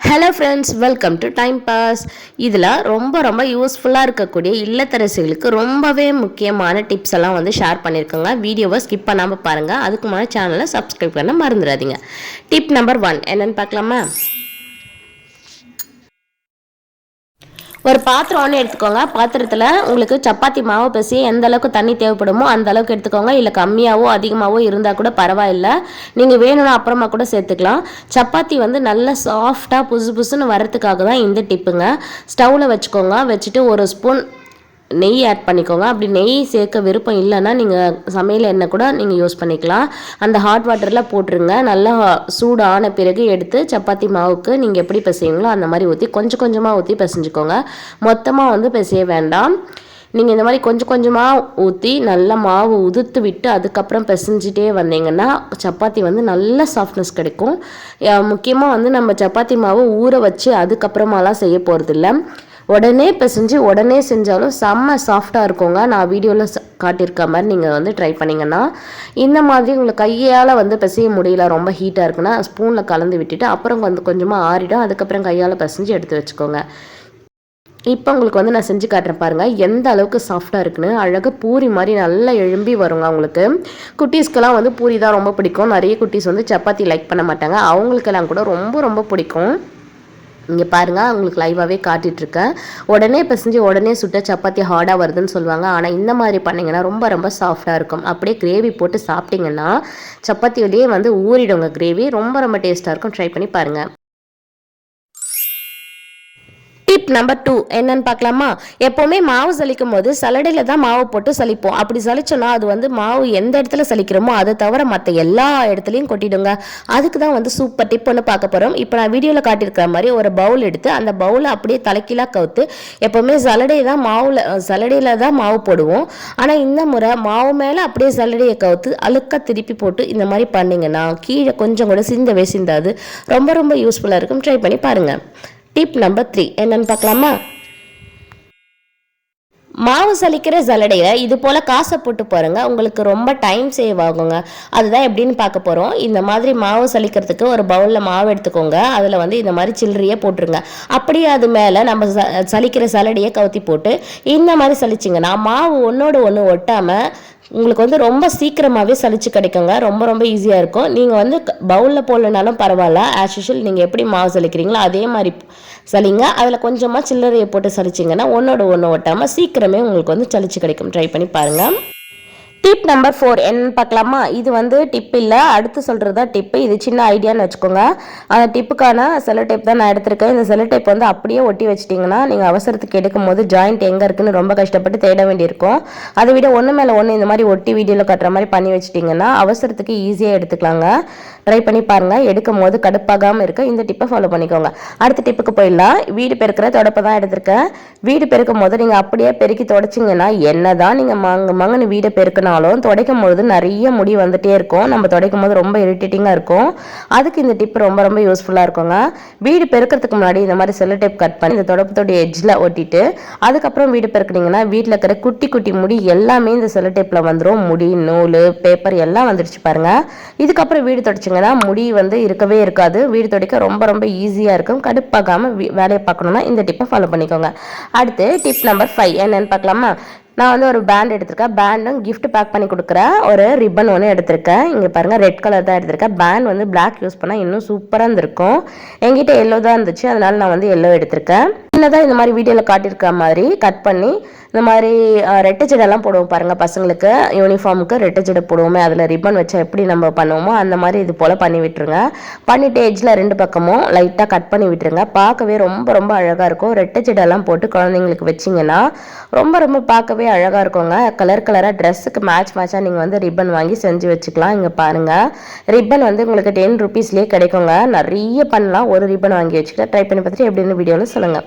Hello friends welcome to time pass இதில் ரொம்ப ரொம்ப யூஸ்ஃபுல்லாக இருக்கக்கூடிய இல்லத்தரசிகளுக்கு ரொம்பவே முக்கியமான டிப்ஸ் எல்லாம் வந்து ஷேர் பண்ணியிருக்கோங்க வீடியோவை ஸ்கிப் பண்ணாமல் பாருங்கள் அதுக்கு முன்னாடி சேனலை சப்ஸ்கிரைப் பண்ண மறந்துடாதீங்க. டிப் நம்பர் ஒன் என்னென்னு பார்க்கலாமா? ஒரு பாத்திரம் ஒன்று எடுத்துக்கோங்க. பாத்திரத்தில் உங்களுக்கு சப்பாத்தி மாவு பிசி எந்த அளவுக்கு தண்ணி தேவைப்படுமோ அந்த அளவுக்கு எடுத்துக்கோங்க. இல்லை கம்மியாகவோ அதிகமாகவோ இருந்தால் கூட பரவாயில்லை. நீங்கள் வேணும்னா அப்புறமா கூட சேர்த்துக்கலாம். சப்பாத்தி வந்து நல்லா சாஃப்டாக புசு புசுன்னு வரத்துக்காக தான் இந்த டிப்புங்க ஸ்டவ்வில் வச்சுக்கோங்க. வச்சுட்டு ஒரு ஸ்பூன் நெய் ஆட் பண்ணிக்கோங்க. அப்படி நெய் சேர்க்க விருப்பம் இல்லைன்னா நீங்கள் சமையல் எண்ணெய் கூட நீங்கள் யூஸ் பண்ணிக்கலாம். அந்த ஹாட் வாட்டரில் போட்டுருங்க. நல்லா சூடு ஆன பிறகு எடுத்து சப்பாத்தி மாவுக்கு நீங்கள் எப்படி பிசைவீங்களோ அந்த மாதிரி ஊற்றி கொஞ்சம் கொஞ்சமாக ஊற்றி பிசைஞ்சுக்கோங்க. மொத்தமாக வந்து பிசைய வேண்டாம். நீங்கள் இந்த மாதிரி கொஞ்சம் கொஞ்சமாக ஊற்றி நல்லா மாவு உதிர்த்து விட்டு அதுக்கப்புறம் பிசைஞ்சிட்டே வந்தீங்கன்னா சப்பாத்தி வந்து நல்ல சாஃப்ட்னஸ் கிடைக்கும். முக்கியமாக வந்து நம்ம சப்பாத்தி மாவு ஊற வச்சு அதுக்கப்புறமாலாம் செய்ய போகிறதில்ல உடனே பிசைஞ்சு உடனே செஞ்சாலும் செம்ம சாஃப்டாக இருக்குங்க. நான் வீடியோவில் காட்டியிருக்க மாதிரி நீங்கள் வந்து ட்ரை பண்ணிங்கன்னா இந்த மாதிரி உங்களுக்கு கையால் வந்து பிசைய முடியல ரொம்ப ஹீட்டாக இருக்குன்னா ஸ்பூனில் கலந்து விட்டுட்டு அப்புறம் வந்து கொஞ்சமாக ஆறிடும். அதுக்கப்புறம் கையால் பிசைஞ்சு எடுத்து வச்சுக்கோங்க. இப்போ உங்களுக்கு வந்து நான் செஞ்சு காட்டுறேன் பாருங்கள் எந்த அளவுக்கு சாஃப்டாக இருக்குன்னு. அழகாக பூரி மாதிரி நல்லா எழும்பி வருங்க அவங்களுக்கு குட்டீஸ்க்கெல்லாம் வந்து பூரி தான் ரொம்ப பிடிக்கும். நிறைய குட்டீஸ் வந்து சப்பாத்தி லைக் பண்ண மாட்டாங்க. அவங்களுக்கெல்லாம் கூட ரொம்ப ரொம்ப பிடிக்கும். இங்கே பாருங்கள் உங்களுக்கு லைவாகவே காட்டிகிட்ருக்கேன் உடனே பிசைஞ்சு உடனே சுட்ட சப்பாத்தி ஹார்டாக வருதுன்னு சொல்லுவாங்க. ஆனால் இந்த மாதிரி பண்ணிங்கன்னா ரொம்ப ரொம்ப சாஃப்டாக இருக்கும். அப்படியே கிரேவி போட்டு சாப்பிட்டிங்கன்னா சப்பாத்தியோடையே வந்து ஊறிடுங்க கிரேவி ரொம்ப ரொம்ப டேஸ்ட்டாக இருக்கும். ட்ரை பண்ணி பாருங்கள் டிப் நம்பர் டூ என்னன்னு பார்க்கலாமா? எப்போவுமே மாவு சலிக்கும் போது சலடையில் தான் மாவு போட்டு சலிப்போம். அப்படி சலிச்சோன்னா அது வந்து மாவு எந்த இடத்துல சலிக்கிறோமோ அதை தவிர மற்ற எல்லா இடத்துலையும் கொட்டிடுங்க. அதுக்கு தான் வந்து சூப்பர் டிப் ஒன்று பார்க்க போகிறோம் இப்போ நான் வீடியோவில் காட்டியிருக்கிற மாதிரி ஒரு பவுல் எடுத்து அந்த பவுலை அப்படியே தலைக்கீழாக கவுத்து எப்போவுமே சலடை தான் மாவில் சலடையில் தான் மாவு போடுவோம். ஆனால் இந்த முறை மாவு மேலே அப்படியே சலடையை கவுத்து அழுக்க திருப்பி போட்டு இந்த மாதிரி பண்ணிங்கன்னா கீழே கொஞ்சம் கூட சிந்தவே சிந்தாது. ரொம்ப ரொம்ப யூஸ்ஃபுல்லாக இருக்கும். ட்ரை பண்ணி பாருங்கள் டிப் நம்பர் த்ரீ என்னன்னு பார்க்கலாமா? மாவு சலிக்கிற சலடையில் இது போல் காசை போட்டு பாருங்க. உங்களுக்கு ரொம்ப டைம் சேவ் ஆகுங்க. அதுதான் எப்படின்னு பார்க்க போகிறோம் இந்த மாதிரி மாவு சலிக்கிறதுக்கு ஒரு பவுலில் மாவு எடுத்துக்கோங்க. அதில் வந்து இந்த மாதிரி சில்லறையே போட்டுருங்க. அப்படியே அது மேலே நம்ம சலிக்கிற சலடையை கவுத்தி போட்டு இந்த மாதிரி சலிச்சிங்கன்னா மாவு ஒன்றோடு ஒன்று ஒட்டாமல் உங்களுக்கு வந்து ரொம்ப சீக்கிரமாகவே சளிச்சு கிடைக்குங்க. ரொம்ப ரொம்ப ஈஸியாக இருக்கும். நீங்கள் வந்து பவுலில் போடலனாலும் பரவாயில்ல. ஆஸ் யூஷுவல் நீங்கள் எப்படி மாவு சலிக்கிறீங்களோ அதே மாதிரி சளிங்க அதில் கொஞ்சமாக சில்லறையை போட்டு சளிச்சிங்கன்னா ஒன்றோட ஒன்று ஒட்டாமல் சீக்கிரமே உங்களுக்கு வந்து சளிச்சு கிடைக்கும். ட்ரை பண்ணி பாருங்கள் டிப் நம்பர் ஃபோர் என்னன்னு பார்க்கலாமா? இது வந்து டிப் இல்லை. அடுத்து சொல்கிறது தான் டிப்பு இது சின்ன ஐடியான்னு வச்சுக்கோங்க. அந்த டிப்புக்கான செலோ டைப் தான் நான் எடுத்திருக்கேன். இந்த செலோ டைப் வந்து அப்படியே ஒட்டி வச்சிட்டிங்கன்னா நீங்கள் அவசரத்துக்கு எடுக்கும் போது ஜாயிண்ட் எங்கே இருக்குன்னு ரொம்ப கஷ்டப்பட்டு தேட வேண்டியிருக்கும். அதை விட ஒன்று மேலே ஒன்று இந்த மாதிரி ஒட்டி வீடியோவில் கட்டுற மாதிரி பண்ணி வச்சிட்டிங்கன்னா அவசரத்துக்கு ஈஸியாக எடுத்துக்கலாங்க. ட்ரை பண்ணி பாருங்கள் எடுக்கும் போது கடுப்பாகாமல் இருக்க. இந்த டிப்பை ஃபாலோ பண்ணிக்கோங்க. அடுத்த டிப்புக்கு போயிடலாம். வீடு பெருக்கிற தொடப்பை தான் எடுத்திருக்கேன். வீடு பெருக்கும் போது நீங்கள் அப்படியே பெருக்கி தொடச்சிங்கன்னா என்ன தான் நீங்கள் மங்க மங்கன்னு வீடை பெருக்கினாலும் துடைக்கும் பொழுது நிறைய முடி வந்துட்டே இருக்கும். நம்ம துடைக்கும் போது ரொம்ப இரிட்டேட்டிங்காக இருக்கும். அதுக்கு இந்த டிப் ரொம்ப ரொம்ப யூஸ்ஃபுல்லாக இருக்குங்க. வீடு பெருக்கிறதுக்கு முன்னாடி இந்த மாதிரி செல்லோ டேப் கட் பண்ணி இந்த தொடப்பத்தோடைய எஜ்ஜில் ஒட்டிட்டு அதுக்கப்புறம் வீடு பெருக்கினீங்கன்னா வீட்டில் இருக்கிற குட்டி குட்டி முடி எல்லாமே இந்த செல்லோ டேப்பில் வந்துடும் முடி நூல் பேப்பர் எல்லாம் வந்துடுச்சு பாருங்கள் இதுக்கப்புறம் வீடு துடைச்சிங்கன்னா முடி வந்து இருக்கவே இருக்காது. வீடு துடைக்க ரொம்ப ரொம்ப ஈஸியாக இருக்கும். கடுப்பாகாமல் வேலையை பார்க்கணுன்னா இந்த டிப்பை ஃபாலோ பண்ணிக்கோங்க. அடுத்து டிப் நம்பர் ஃபைவ் என்னென்னு பார்க்கலாமா? நான் வந்து ஒரு பேண்ட் எடுத்திருக்கேன். பேண்டும் கிஃப்ட் பேக் பண்ணி கொடுக்குறேன் ஒரு ரிப்பன் ஒன்று எடுத்திருக்கேன். இங்கே பாருங்கள் ரெட் கலர் தான் எடுத்திருக்கேன். பேண்ட் வந்து பிளாக் யூஸ் பண்ணால் இன்னும் சூப்பராக இருந்திருக்கும். என்கிட்ட எல்லோ தான் இருந்துச்சு. அதனால நான் வந்து எல்லோ எடுத்திருக்கேன். சின்னதாக இந்த மாதிரி வீடியோவில் காட்டியிருக்க மாதிரி கட் பண்ணி இந்த மாதிரி ரெட்டை ஜடெல்லாம் போடுவோம் பாருங்கள் பசங்களுக்கு. யூனிஃபார்முக்கு ரெட்டை ஜடை போடுவோமே அதில் ரிப்பன் வச்சா எப்படி நம்ம பண்ணுவோமோ அந்த மாதிரி இது போல் பண்ணி விட்டுருங்க. பண்ணிவிட்டு எஜ்ஜில் ரெண்டு பக்கமும் லைட்டாக கட் பண்ணி விட்டுருங்க. பார்க்கவே ரொம்ப ரொம்ப அழகாக இருக்கும். ரெட்டை ஜடெல்லாம் போட்டு குழந்தைங்களுக்கு வச்சிங்கன்னா ரொம்ப ரொம்ப பார்க்கவே அழகாக இருக்குங்க. கலர் கலராக ட்ரெஸ்ஸுக்கு மேட்ச் மேட்சாக நீங்கள் வந்து ரிப்பன் வாங்கி செஞ்சு வச்சுக்கலாம். இங்கே பாருங்கள் ரிப்பன் வந்து உங்களுக்கு டென் ருபீஸ்லேயே கிடைக்குங்க. நிறைய பண்ணலாம். ஒரு ரிப்பன் வாங்கி வச்சுக்கிட்டு ட்ரை பண்ணி பார்த்துட்டு எப்படின்னு வீடியோவில் சொல்லுங்கள்